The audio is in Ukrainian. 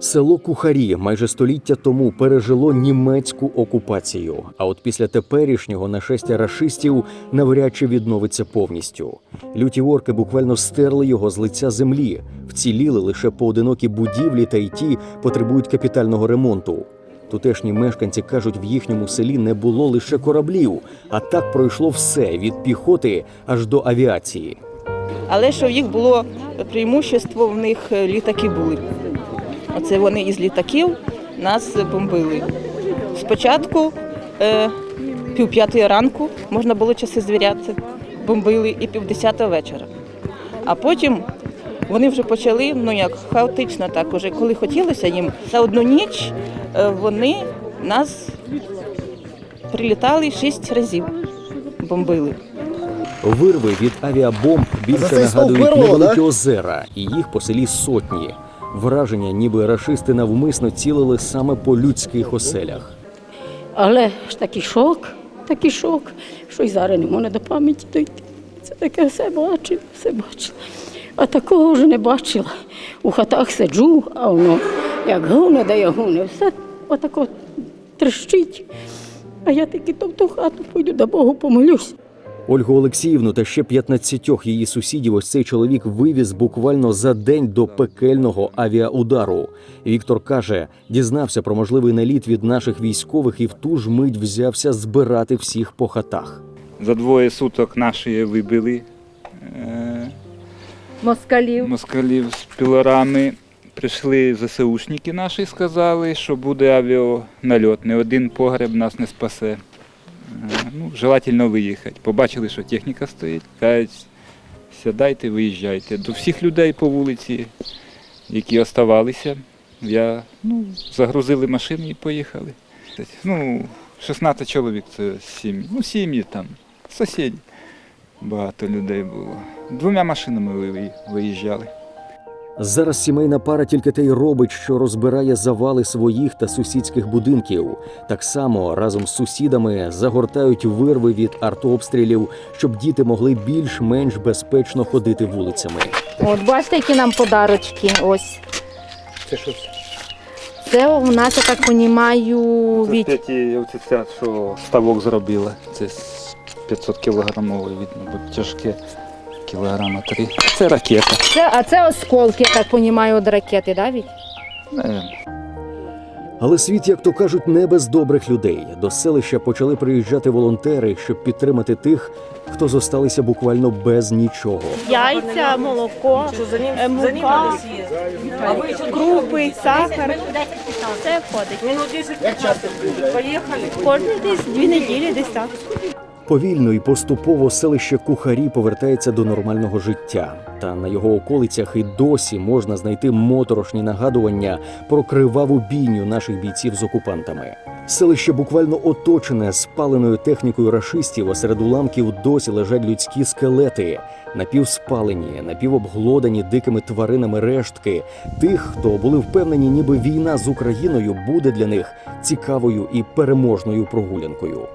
Село Кухарі майже століття тому пережило німецьку окупацію. А от після теперішнього нашестя рашистів навряд чи відновиться повністю. Люті орки буквально стерли його з лиця землі. Вціліли лише поодинокі будівлі, та й ті потребують капітального ремонту. Тутешні мешканці кажуть, в їхньому селі не було лише кораблів, а так пройшло все від піхоти аж до авіації. Але що в їх було преимущество, в них е, літаки були. Оце вони із літаків нас бомбили. Спочатку е, пів п'ятої ранку можна було часи звіряти, бомбили і пів десятого вечора. А потім вони вже почали, ну як хаотично так, уже коли хотілося їм, за одну ніч е, вони нас прилітали шість разів, бомбили. Вирви від авіабомб більше нагадують невеликі да? озера, і їх по селі сотні. Враження, ніби рашисти навмисно цілили саме по людських оселях. Але ж такий шок, такий шок, що й зараз не можна до пам'яті дойти. Це таке все бачила, все бачила. А такого вже не бачила. У хатах сиджу, а воно як гуне, дає гуне, все отако трещить. А я таки то в ту хату пойду, до Богу помолюсь. Ольгу Олексіївну та ще 15 її сусідів ось цей чоловік вивіз буквально за день до пекельного авіаудару. Віктор каже, дізнався про можливий наліт від наших військових і в ту ж мить взявся збирати всіх по хатах. За двоє суток наші вибили е, москалів. москалів з пілорами. Прийшли ЗСУшники наші, сказали, що буде авіанальот. Не один погреб нас не спасе. Ну, желательно виїхати. Побачили, що техніка стоїть. Кажуть, сідайте, виїжджайте. До всіх людей по вулиці, які оставалися, я, ну, загрузили машини і поїхали. Ну, 16 чоловік це сім'ї. Ну, сім'ї там, сусіді. Багато людей було. Двома машинами ви- виїжджали. Зараз сімейна пара тільки те й робить, що розбирає завали своїх та сусідських будинків. Так само разом з сусідами загортають вирви від артобстрілів, щоб діти могли більш-менш безпечно ходити вулицями. От бачите, які нам подарочки. Ось. Це що? Це у нас, я так розумію, від П'яті, оце що ставок зробила. Це 500 кілограмовий, видно, бо тяжке. Кілограма три. Це ракета. це, а це осколки, я так розумію, від ракети, да, від? Е, Але світ, як то кажуть, не без добрих людей. До селища почали приїжджати волонтери, щоб підтримати тих, хто зосталися буквально без нічого. яйця, молоко, е, мука, крупи, сахар. Все входить. Часто Поїхали. Кожні десь дві неділі, десь так. Повільно і поступово селище Кухарі повертається до нормального життя. Та на його околицях і досі можна знайти моторошні нагадування про криваву бійню наших бійців з окупантами. Селище буквально оточене спаленою технікою рашистів, а серед уламків досі лежать людські скелети, напівспалені, напівобглодані дикими тваринами рештки тих, хто були впевнені, ніби війна з Україною буде для них цікавою і переможною прогулянкою.